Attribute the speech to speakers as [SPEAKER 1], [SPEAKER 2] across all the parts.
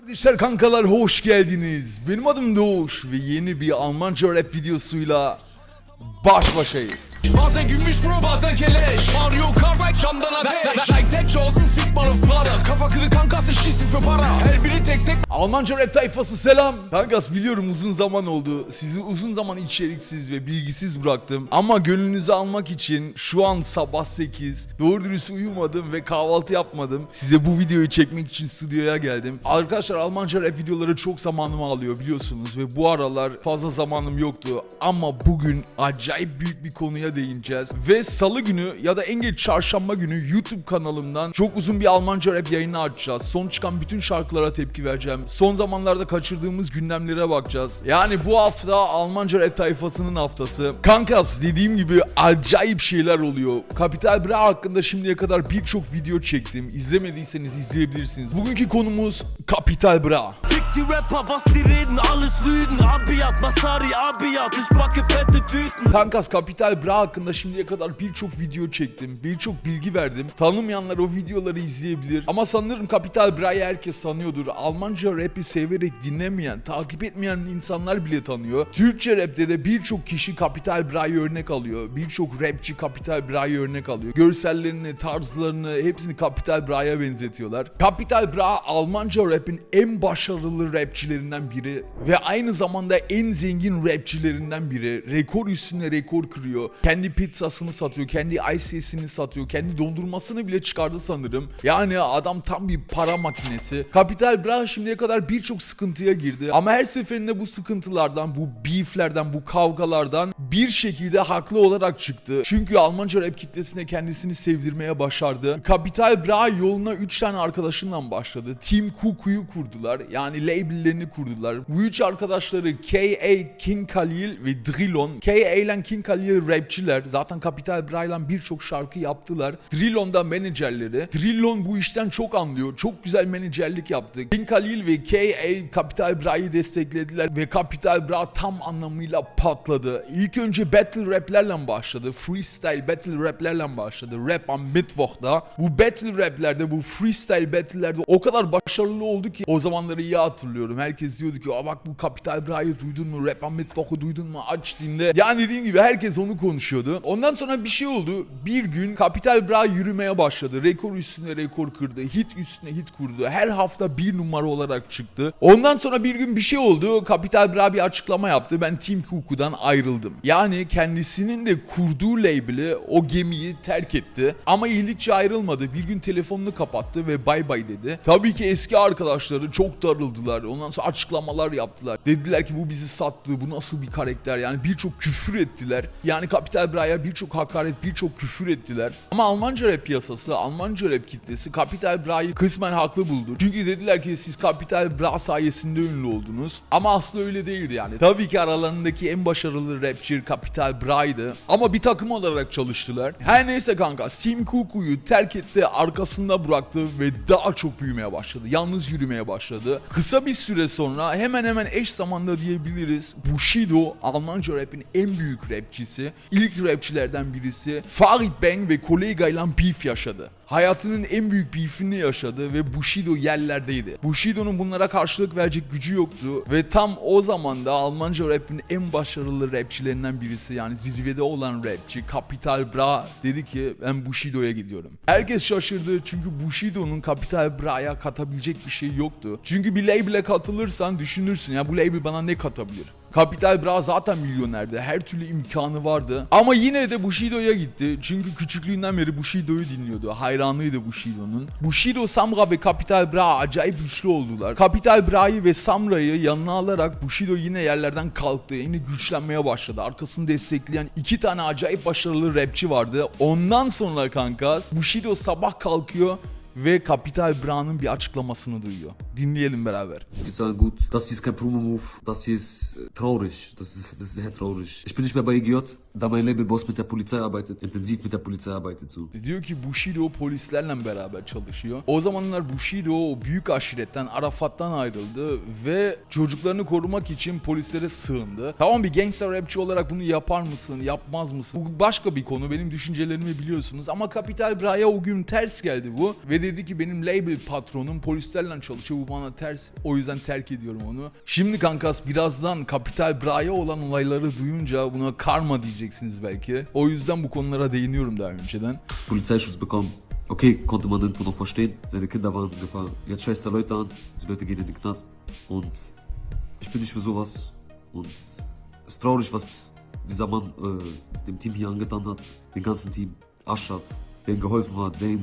[SPEAKER 1] Kardeşler kankalar hoş geldiniz. Benim adım Doğuş ve yeni bir Almanca rap videosuyla baş başayız.
[SPEAKER 2] Bazen gümüş bro bazen keleş Mario Kart camdan ateş Like tek Jordan fit bana para Kafa kırık kankası şişsin für para Her biri tek tek
[SPEAKER 1] Almanca rap tayfası selam. Kankas biliyorum uzun zaman oldu. Sizi uzun zaman içeriksiz ve bilgisiz bıraktım. Ama gönlünüzü almak için şu an sabah 8. Doğru dürüst uyumadım ve kahvaltı yapmadım. Size bu videoyu çekmek için stüdyoya geldim. Arkadaşlar Almanca rap videoları çok zamanımı alıyor biliyorsunuz. Ve bu aralar fazla zamanım yoktu. Ama bugün acayip büyük bir konuya değineceğiz. Ve salı günü ya da en geç çarşamba günü YouTube kanalımdan çok uzun bir Almanca rap yayını açacağız. Son çıkan bütün şarkılara tepki vereceğim. Son zamanlarda kaçırdığımız gündemlere bakacağız. Yani bu hafta Almanca rap tayfasının haftası. Kankas dediğim gibi acayip şeyler oluyor. Capital Bra hakkında şimdiye kadar birçok video çektim. İzlemediyseniz izleyebilirsiniz. Bugünkü konumuz Capital Bra.
[SPEAKER 3] Fick Rapper, was sie reden, alles Lügen. Abiyat, Masari, Abiyat, ich backe fette Tüten.
[SPEAKER 1] Kankas Capital Bra hakkında şimdiye kadar birçok video çektim. Birçok bilgi verdim. Tanımayanlar o videoları izleyebilir. Ama sanırım Capital Bra'yı herkes tanıyordur. Almanca rap'i severek dinlemeyen, takip etmeyen insanlar bile tanıyor. Türkçe rap'te de birçok kişi Capital Bra'yı örnek alıyor. Birçok rapçi Capital Bra'yı örnek alıyor. Görsellerini, tarzlarını hepsini Capital Bra'ya benzetiyorlar. Capital Bra Almanca rap'in en başarılı rapçilerinden biri ve aynı zamanda en zengin rapçilerinden biri. Rekor üstüne rekor kırıyor. Kendi pizzasını satıyor, kendi IC'sini satıyor, kendi dondurmasını bile çıkardı sanırım. Yani adam tam bir para makinesi. Capital Bra şimdiye kadar birçok sıkıntıya girdi ama her seferinde bu sıkıntılardan, bu beeflerden, bu kavgalardan bir şekilde haklı olarak çıktı. Çünkü Almanca rap kitlesine kendisini sevdirmeye başardı. Capital Bra yoluna 3 tane arkadaşından başladı. Team Kuku'yu kurdular. Yani labellerini kurdular. Bu üç arkadaşları K.A. King Khalil ve Drillon. K.A. King Khalil rapçiler. Zaten Capital Bra ile birçok şarkı yaptılar. Drillon da menajerleri. Drillon bu işten çok anlıyor. Çok güzel menajerlik yaptı. King Khalil ve K.A. Capital Bra'yı desteklediler ve Capital Bra tam anlamıyla patladı. İlk önce battle raplerle başladı. Freestyle battle raplerle başladı. Rap am Mittwoch'da. Bu battle raplerde, bu freestyle battle'lerde o kadar başarılı oldu ki o zamanları iyi hatırlıyorum. Herkes diyordu ki bak bu Capital Bra'yı duydun mu? Rap am Mittwoch'u duydun mu? Aç dinle. Yani dediğim gibi herkes onu konuşuyordu. Ondan sonra bir şey oldu. Bir gün Capital Bra yürümeye başladı. Rekor üstüne rekor kırdı. Hit üstüne hit kurdu. Her hafta bir numara olarak çıktı. Ondan sonra bir gün bir şey oldu. Capital Bra bir açıklama yaptı. Ben Team Kuku'dan ayrıldım. Yani kendisinin de kurduğu label'i o gemiyi terk etti. Ama iyilikçe ayrılmadı. Bir gün telefonunu kapattı ve bay bay dedi. Tabii ki eski arkadaşları çok darıldılar. Ondan sonra açıklamalar yaptılar. Dediler ki bu bizi sattı. Bu nasıl bir karakter? Yani birçok küfür ettiler. Yani Capital Bra'ya birçok hakaret, birçok küfür ettiler. Ama Almanca rap piyasası, Almanca rap kitlesi Capital Bra'yı kısmen haklı buldu. Çünkü dediler ki siz Capital Bra sayesinde ünlü oldunuz. Ama aslında öyle değildi yani. Tabii ki aralarındaki en başarılı rapçi Capital Bra'ydı. Ama bir takım olarak çalıştılar. Her neyse kanka Team Kuku'yu terk etti, arkasında bıraktı ve daha çok büyümeye başladı. Yalnız yürümeye başladı. Kısa bir süre sonra hemen hemen eş zamanda diyebiliriz. Bushido Almanca rapin en büyük rapçisi. ilk rapçilerden birisi. Farid Bang ve Kollega ile beef yaşadı. Hayatının en büyük beefini yaşadı ve Bushido yerlerdeydi. Bushido'nun bunlara karşılık verecek gücü yoktu ve tam o zaman da Almanca rapin en başarılı rapçilerinden birisi yani zirvede olan rapçi Capital Bra dedi ki ben Bushido'ya gidiyorum. Herkes şaşırdı çünkü Bushido'nun Capital Bra'ya katabilecek bir şey yoktu. Çünkü bir label'e katılırsan düşünürsün ya bu label bana ne katabilir? Capital Bra zaten milyonerdi. Her türlü imkanı vardı. Ama yine de Bushido'ya gitti. Çünkü küçüklüğünden beri Bushido'yu dinliyordu. Hayranıydı Bushido'nun. Bushido, Samra ve Capital Bra acayip güçlü oldular. Capital Bra'yı ve Samra'yı yanına alarak Bushido yine yerlerden kalktı. Yine güçlenmeye başladı. Arkasını destekleyen iki tane acayip başarılı rapçi vardı. Ondan sonra kankas Bushido sabah kalkıyor ve Capital Bra'nın bir açıklamasını duyuyor. Dinleyelim beraber.
[SPEAKER 4] Geht's allen gut? Das ist kein Promo-Move, das ist äh, traurig. Das ist, das ist sehr traurig. Ich bin nicht mehr bei EGJ, da mein Labelboss mit der Polizei arbeitet, intensiv mit der Polizei arbeitet so.
[SPEAKER 1] Diyor ki Bushido polislerle beraber çalışıyor. O zamanlar Bushido o büyük aşiretten Arafat'tan ayrıldı ve çocuklarını korumak için polislere sığındı. Tamam bir gangster rapçi olarak bunu yapar mısın, yapmaz mısın? Bu başka bir konu. Benim düşüncelerimi biliyorsunuz ama Capital Bra'ya o gün ters geldi bu ve dedi ki benim label patronum polislerle çalışıyor. Bu bana ters. O yüzden terk ediyorum onu. Şimdi kankas birazdan Kapital Bra'ya olan olayları duyunca buna karma diyeceksiniz belki. O yüzden bu konulara değiniyorum daha önceden.
[SPEAKER 4] Polizeischutz bekommen. Okay, konnte man irgendwo noch verstehen. Seine Kinder waren in Gefahr. Jetzt scheißt er Leute an. Die Leute gehen in den Knast. Und ich bin nicht für sowas. Und es ist traurig, was dieser Mann äh, dem Team hier angetan hat. Dem ganzen Team. Aschraf, der ihm geholfen hat, der ihm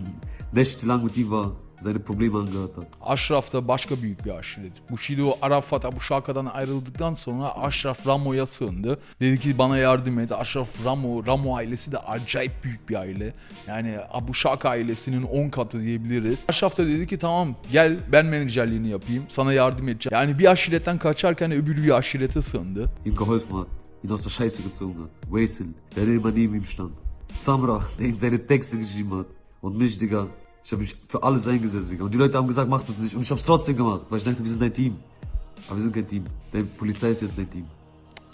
[SPEAKER 4] nächtelang mit ihm war, seine Probleme angehört hat.
[SPEAKER 1] Aşraf da başka büyük bir aşiret. Bushido Arafat Abu Shaka'dan ayrıldıktan sonra Aşraf Ramo'ya sığındı. Dedi ki bana yardım et. Aşraf Ramo, Ramo ailesi de acayip büyük bir aile. Yani Abu Shaka ailesinin 10 katı diyebiliriz. Aşraf da dedi ki tamam gel ben menajerliğini yapayım. Sana yardım edeceğim. Yani bir aşiretten kaçarken öbür bir aşirete sığındı.
[SPEAKER 4] ihm geholfen hat, ihn aus der Scheiße gezogen hat. Waisel, der immer neben ihm stand. Samra, der ihm seine Texte geschrieben hat. Und mich, Digga. Ich habe mich für alles eingesetzt, Digga. Und die Leute haben gesagt, mach das nicht. Und ich hab's trotzdem gemacht, weil ich dachte, wir sind ein Team. Aber wir sind kein Team. Die Polizei ist jetzt ein Team.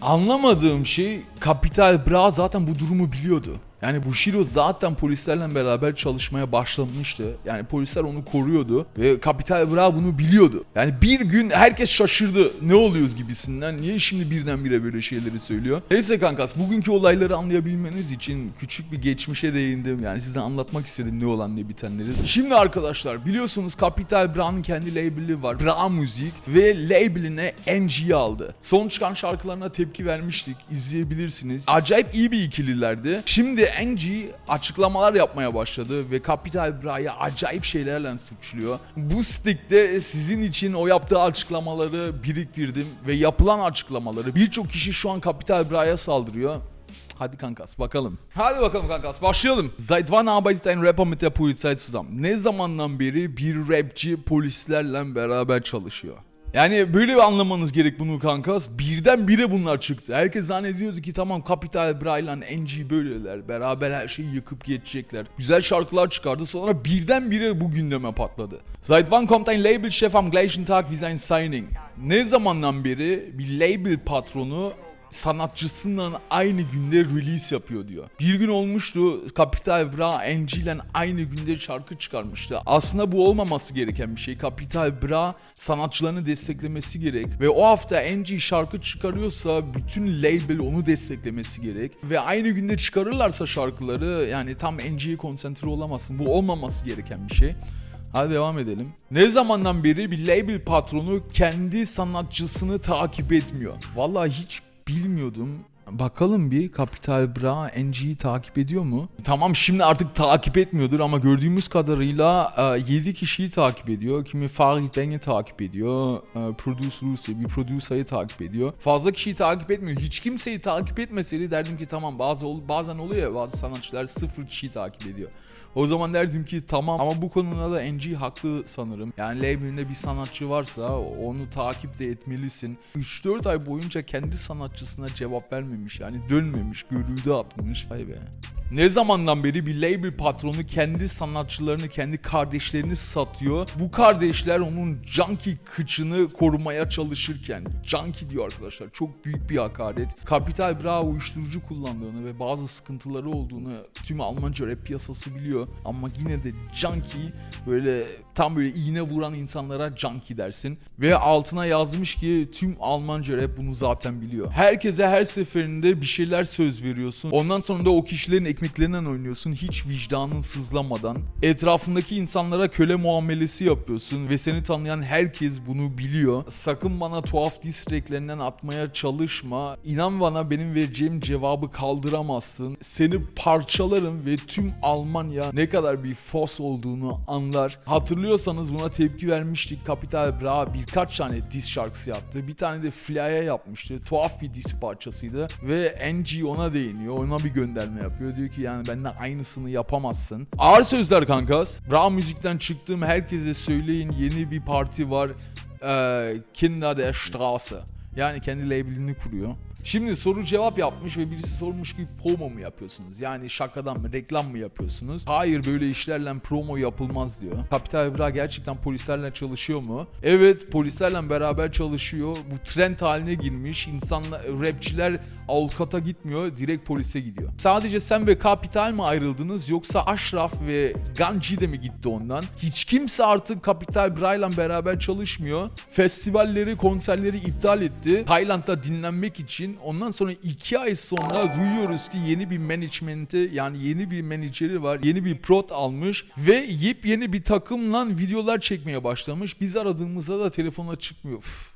[SPEAKER 1] Anlamadığım şey Kapital Bra zaten bu durumu biliyordu. Yani Bushido zaten polislerle beraber çalışmaya başlamıştı. Yani polisler onu koruyordu ve Kapital Bra bunu biliyordu. Yani bir gün herkes şaşırdı. Ne oluyoruz gibisinden. Niye şimdi birdenbire böyle şeyleri söylüyor? Neyse kankas bugünkü olayları anlayabilmeniz için küçük bir geçmişe değindim. Yani size anlatmak istedim ne olan ne bitenleri. Şimdi arkadaşlar biliyorsunuz Kapital Bra'nın kendi label'i var. Bra Müzik ve label'ine NG'yi aldı. Son çıkan şarkılarına tepki vermiştik. İzleyebilirsiniz. Acayip iyi bir ikililerdi. Şimdi NG açıklamalar yapmaya başladı ve Capital Bra'yı acayip şeylerle suçluyor. Bu stickte sizin için o yaptığı açıklamaları biriktirdim ve yapılan açıklamaları birçok kişi şu an Capital Bra'ya saldırıyor. Hadi kankas bakalım. Hadi bakalım kankas başlayalım. Seit wann arbeitet ein Rapper mit der Polizei zusammen? Ne zamandan beri bir rapçi polislerle beraber çalışıyor? Yani böyle bir anlamanız gerek bunu kankas. Birden bire bunlar çıktı. Herkes zannediyordu ki tamam Capital Bra NG böyleler. Beraber her şeyi yıkıp geçecekler. Güzel şarkılar çıkardı. Sonra birden bire bu gündeme patladı. Seit wann kommt ein Labelchef am gleichen Tag wie sein Signing? Ne zamandan beri bir label patronu sanatçısından aynı günde release yapıyor diyor. Bir gün olmuştu Capital Bra NG ile aynı günde şarkı çıkarmıştı. Aslında bu olmaması gereken bir şey. Capital Bra sanatçılarını desteklemesi gerek ve o hafta NG şarkı çıkarıyorsa bütün label onu desteklemesi gerek ve aynı günde çıkarırlarsa şarkıları yani tam NG'ye konsantre olamazsın. Bu olmaması gereken bir şey. Hadi devam edelim. Ne zamandan beri bir label patronu kendi sanatçısını takip etmiyor? Vallahi hiç bilmiyordum. Bakalım bir Capital Bra NG'yi takip ediyor mu? Tamam şimdi artık takip etmiyordur ama gördüğümüz kadarıyla 7 kişiyi takip ediyor. Kimi Farid Bang'i takip ediyor. E, Produce Lucy bir producer'ı takip ediyor. Fazla kişiyi takip etmiyor. Hiç kimseyi takip etmeseydi derdim ki tamam bazı bazen oluyor ya bazı sanatçılar sıfır kişiyi takip ediyor. O zaman derdim ki tamam ama bu konuda da NG haklı sanırım. Yani labelinde bir sanatçı varsa onu takip de etmelisin. 3-4 ay boyunca kendi sanatçısına cevap vermemiş. Yani dönmemiş, görüldü atmış. Vay be. Ne zamandan beri bir label patronu kendi sanatçılarını, kendi kardeşlerini satıyor. Bu kardeşler onun junkie kıçını korumaya çalışırken, junkie diyor arkadaşlar çok büyük bir hakaret. Capital Bra uyuşturucu kullandığını ve bazı sıkıntıları olduğunu tüm Almanca rap piyasası biliyor. Ama yine de junkie böyle tam böyle iğne vuran insanlara junkie dersin. Ve altına yazmış ki tüm Almanca rap bunu zaten biliyor. Herkese her seferinde bir şeyler söz veriyorsun. Ondan sonra da o kişilerin ekmeklerinden oynuyorsun. Hiç vicdanın sızlamadan. Etrafındaki insanlara köle muamelesi yapıyorsun. Ve seni tanıyan herkes bunu biliyor. Sakın bana tuhaf diss tracklerinden atmaya çalışma. İnan bana benim vereceğim cevabı kaldıramazsın. Seni parçalarım ve tüm Almanya ne kadar bir fos olduğunu anlar. Hatırlıyorsanız buna tepki vermiştik. Capital Bra birkaç tane diss şarkısı yaptı. Bir tane de Fly'e yapmıştı. Tuhaf bir diss parçasıydı. Ve NG ona değiniyor. Ona bir gönderme yapıyor. Diyor ki yani benden aynısını yapamazsın. Ağır sözler kankas. Bra müzikten çıktım. Herkese söyleyin yeni bir parti var. Ee, Kinder der Straße. Yani kendi labelini kuruyor. Şimdi soru cevap yapmış ve birisi sormuş ki promo mu yapıyorsunuz? Yani şakadan mı reklam mı yapıyorsunuz? Hayır böyle işlerle promo yapılmaz diyor. Kapital Bra gerçekten polislerle çalışıyor mu? Evet polislerle beraber çalışıyor. Bu trend haline girmiş. İnsanlar, rapçiler avukata gitmiyor direkt polise gidiyor. Sadece sen ve Kapital mi ayrıldınız yoksa Ashraf ve Ganji de mi gitti ondan? Hiç kimse artık Kapital Bra'yla beraber çalışmıyor. Festivalleri, konserleri iptal etti. Tayland'da dinlenmek için. Ondan sonra iki ay sonra duyuyoruz ki yeni bir management'i yani yeni bir menajeri var. Yeni bir prot almış ve yepyeni bir takımla videolar çekmeye başlamış. Biz aradığımızda da telefona çıkmıyor. Üf,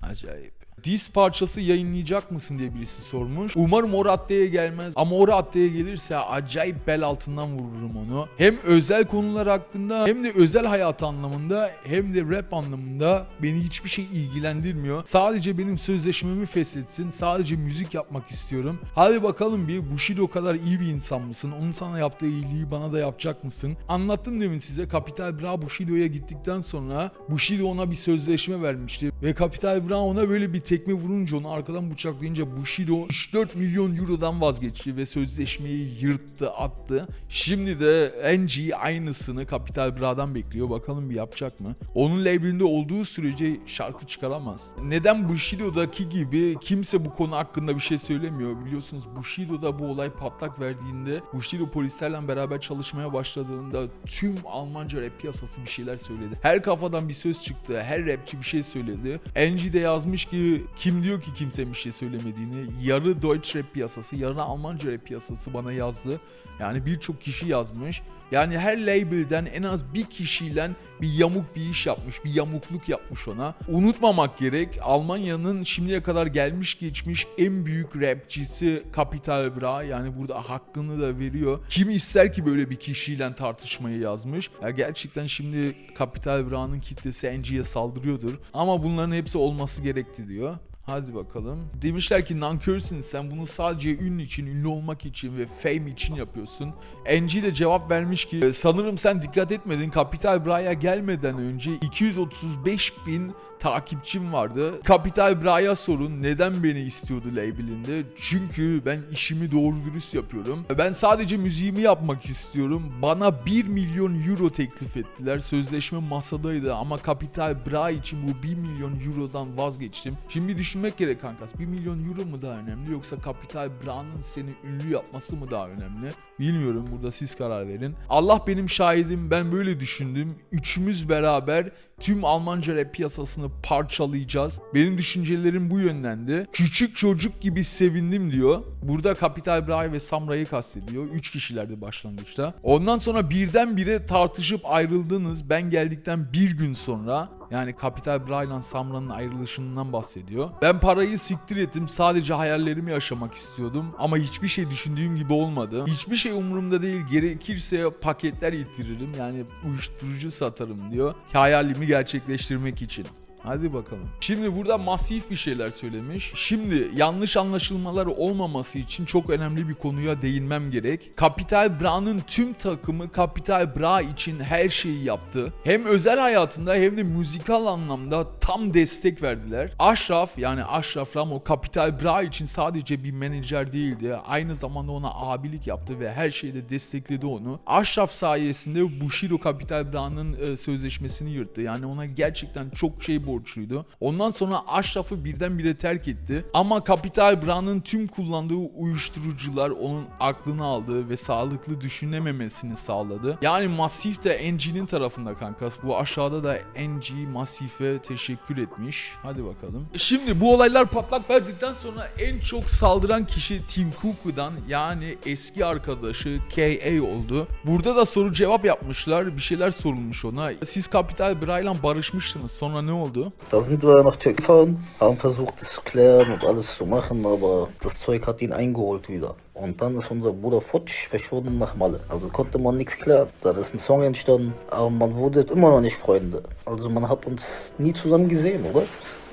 [SPEAKER 1] acayip. Diss parçası yayınlayacak mısın diye birisi sormuş. Umarım o raddeye gelmez ama o raddeye gelirse acayip bel altından vururum onu. Hem özel konular hakkında hem de özel hayat anlamında hem de rap anlamında beni hiçbir şey ilgilendirmiyor. Sadece benim sözleşmemi feshetsin. Sadece müzik yapmak istiyorum. Hadi bakalım bir Bushido kadar iyi bir insan mısın? Onun sana yaptığı iyiliği bana da yapacak mısın? Anlattım demin size. Capital Bra Bushido'ya gittikten sonra Bushido ona bir sözleşme vermişti. Ve Capital Bra ona böyle bir tekme vurunca onu arkadan bıçaklayınca Bushido 3-4 milyon eurodan vazgeçti ve sözleşmeyi yırttı attı. Şimdi de NG aynısını Capital Bra'dan bekliyor. Bakalım bir yapacak mı? Onun labelinde olduğu sürece şarkı çıkaramaz. Neden Bushido'daki gibi kimse bu konu hakkında bir şey söylemiyor? Biliyorsunuz Bushido'da bu olay patlak verdiğinde Bushido polislerle beraber çalışmaya başladığında tüm Almanca rap piyasası bir şeyler söyledi. Her kafadan bir söz çıktı. Her rapçi bir şey söyledi. NG de yazmış ki kim diyor ki kimsenin bir şey söylemediğini. Yarı Deutsch rap piyasası, yarı Almanca rap piyasası bana yazdı. Yani birçok kişi yazmış. Yani her labelden en az bir kişiyle bir yamuk bir iş yapmış, bir yamukluk yapmış ona. Unutmamak gerek Almanya'nın şimdiye kadar gelmiş geçmiş en büyük rapçisi Capital Bra. Yani burada hakkını da veriyor. Kim ister ki böyle bir kişiyle tartışmayı yazmış. Ya gerçekten şimdi Capital Bra'nın kitlesi NG'ye saldırıyordur. Ama bunların hepsi olması gerekti diyor. Hadi bakalım. Demişler ki nankörsün sen bunu sadece ün için, ünlü olmak için ve fame için yapıyorsun. NG de cevap vermiş ki "E, sanırım sen dikkat etmedin. Capital Bra'ya gelmeden önce 235 bin takipçim vardı. Capital Bra'ya sorun neden beni istiyordu labelinde. Çünkü ben işimi doğru dürüst yapıyorum. Ben sadece müziğimi yapmak istiyorum. Bana 1 milyon euro teklif ettiler. Sözleşme masadaydı ama Capital Bra için bu 1 milyon eurodan vazgeçtim. Şimdi bir düşünmek gerek kankas. 1 milyon euro mu daha önemli yoksa Capital Bra'nın seni ünlü yapması mı daha önemli? Bilmiyorum burada siz karar verin. Allah benim şahidim ben böyle düşündüm. Üçümüz beraber tüm Almanca rap piyasasını parçalayacağız. Benim düşüncelerim bu yöndendi. Küçük çocuk gibi sevindim diyor. Burada Capital Bra ve Samra'yı kastediyor. Üç kişilerdi başlangıçta. Ondan sonra birdenbire tartışıp ayrıldınız. Ben geldikten bir gün sonra yani Capital Bra ile Samra'nın ayrılışından bahsediyor. Ben parayı siktir ettim. Sadece hayallerimi yaşamak istiyordum. Ama hiçbir şey düşündüğüm gibi olmadı. Hiçbir şey umurumda değil. Gerekirse paketler getiririm. Yani uyuşturucu satarım diyor. Hayalimi gerçekleştirmek için. Hadi bakalım. Şimdi burada masif bir şeyler söylemiş. Şimdi yanlış anlaşılmalar olmaması için çok önemli bir konuya değinmem gerek. Capital Bra'nın tüm takımı Capital Bra için her şeyi yaptı. Hem özel hayatında hem de müzikal anlamda tam destek verdiler. Ashraf yani Ashraf Ramo Capital Bra için sadece bir menajer değildi. Aynı zamanda ona abilik yaptı ve her şeyde destekledi onu. Ashraf sayesinde Bushido Capital Bra'nın e, sözleşmesini yırttı. Yani ona gerçekten çok şey borçluydu. Ondan sonra Ashraf'ı birdenbire terk etti. Ama Capital Bra'nın tüm kullandığı uyuşturucular onun aklını aldı ve sağlıklı düşünememesini sağladı. Yani Masif de NG'nin tarafında kankas. Bu aşağıda da NG Masif'e teşekkür etmiş. Hadi bakalım. Şimdi bu olaylar patlak verdikten sonra en çok saldıran kişi Tim Cook'dan yani eski arkadaşı KA oldu. Burada da soru cevap yapmışlar. Bir şeyler sorulmuş ona. Siz Capital Bra'yla barışmıştınız. Sonra ne oldu?
[SPEAKER 5] Da sind wir nach Türkei gefahren, haben versucht, es zu klären und alles zu machen, aber das Zeug hat ihn eingeholt wieder. Und dann ist unser Bruder Futsch verschwunden nach Malle. Also konnte man nichts klären. Dann ist ein Song entstanden, aber man wurde immer noch nicht Freunde. Also man hat uns nie zusammen gesehen, oder?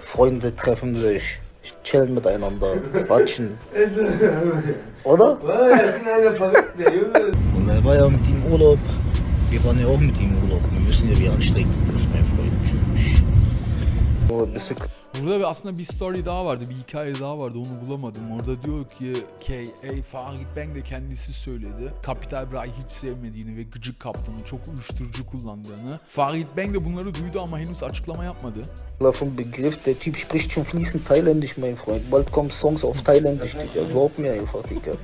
[SPEAKER 5] Freunde treffen sich, chillen miteinander, quatschen. Oder? Und er war ja mit ihm im Urlaub. Wir waren ja auch mit ihm im Urlaub. Wir wissen ja, wie anstrengend das ist, mein Freund. Bisschen
[SPEAKER 1] Burada bir aslında bir story daha vardı, bir hikaye daha vardı onu bulamadım. Orada diyor ki K.A. Farid Bang de kendisi söyledi. Kapital Bra'yı hiç sevmediğini ve gıcık kaptığını, çok uyuşturucu kullandığını. Farid Bang de bunları duydu ama henüz açıklama yapmadı.
[SPEAKER 5] Vom Begriff, der Typ spricht schon fließend Thailändisch, mein Freund. Bald kommen Songs auf Thailändisch, Digga. Glaub mir einfach, Digga.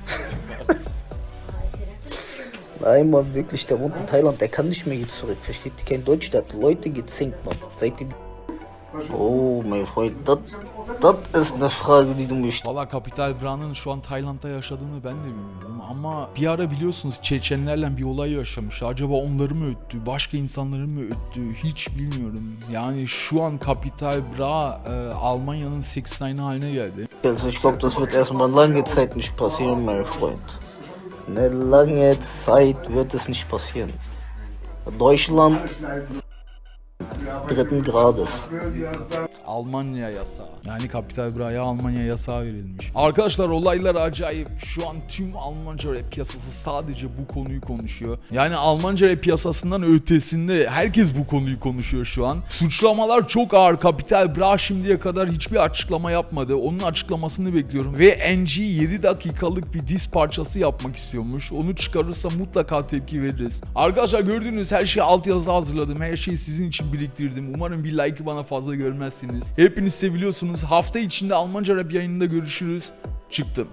[SPEAKER 5] Nein, Mann, wirklich, der wohnt in Thailand, der kann nicht mehr hier zurück. Versteht ihr kein Deutsch, der hat Leute gezinkt, Mann. Seid ihr. Oh, mein Freund, das, das ist eine Frage, die du mich
[SPEAKER 1] Valla Kapital Bra'nın şu an Tayland'da yaşadığını ben de bilmiyorum ama bir ara biliyorsunuz Çeçenlerle bir olay yaşamış. Acaba onları mı öttü, başka insanları mı öttü hiç bilmiyorum. Yani şu an Kapital Bra e, Almanya'nın 89 haline geldi.
[SPEAKER 5] Also ich glaube, das wird erstmal lange Zeit nicht passieren, mein Freund. Eine lange Zeit wird es nicht passieren. Deutschland dritten Grades.
[SPEAKER 1] Almanya yasağı. Yani Kapital Bra'ya Almanya yasağı verilmiş. Arkadaşlar olaylar acayip. Şu an tüm Almanca rap piyasası sadece bu konuyu konuşuyor. Yani Almanca rap piyasasından ötesinde herkes bu konuyu konuşuyor şu an. Suçlamalar çok ağır. Kapital Bra şimdiye kadar hiçbir açıklama yapmadı. Onun açıklamasını bekliyorum. Ve NG 7 dakikalık bir diss parçası yapmak istiyormuş. Onu çıkarırsa mutlaka tepki veririz. Arkadaşlar gördüğünüz her şeyi altyazı hazırladım. Her şeyi sizin için biriktirdim. Umarım bir like'ı bana fazla görmezsiniz. Hepiniz seviliyorsunuz. Hafta içinde Almanca rap yayınında görüşürüz. Çıktım.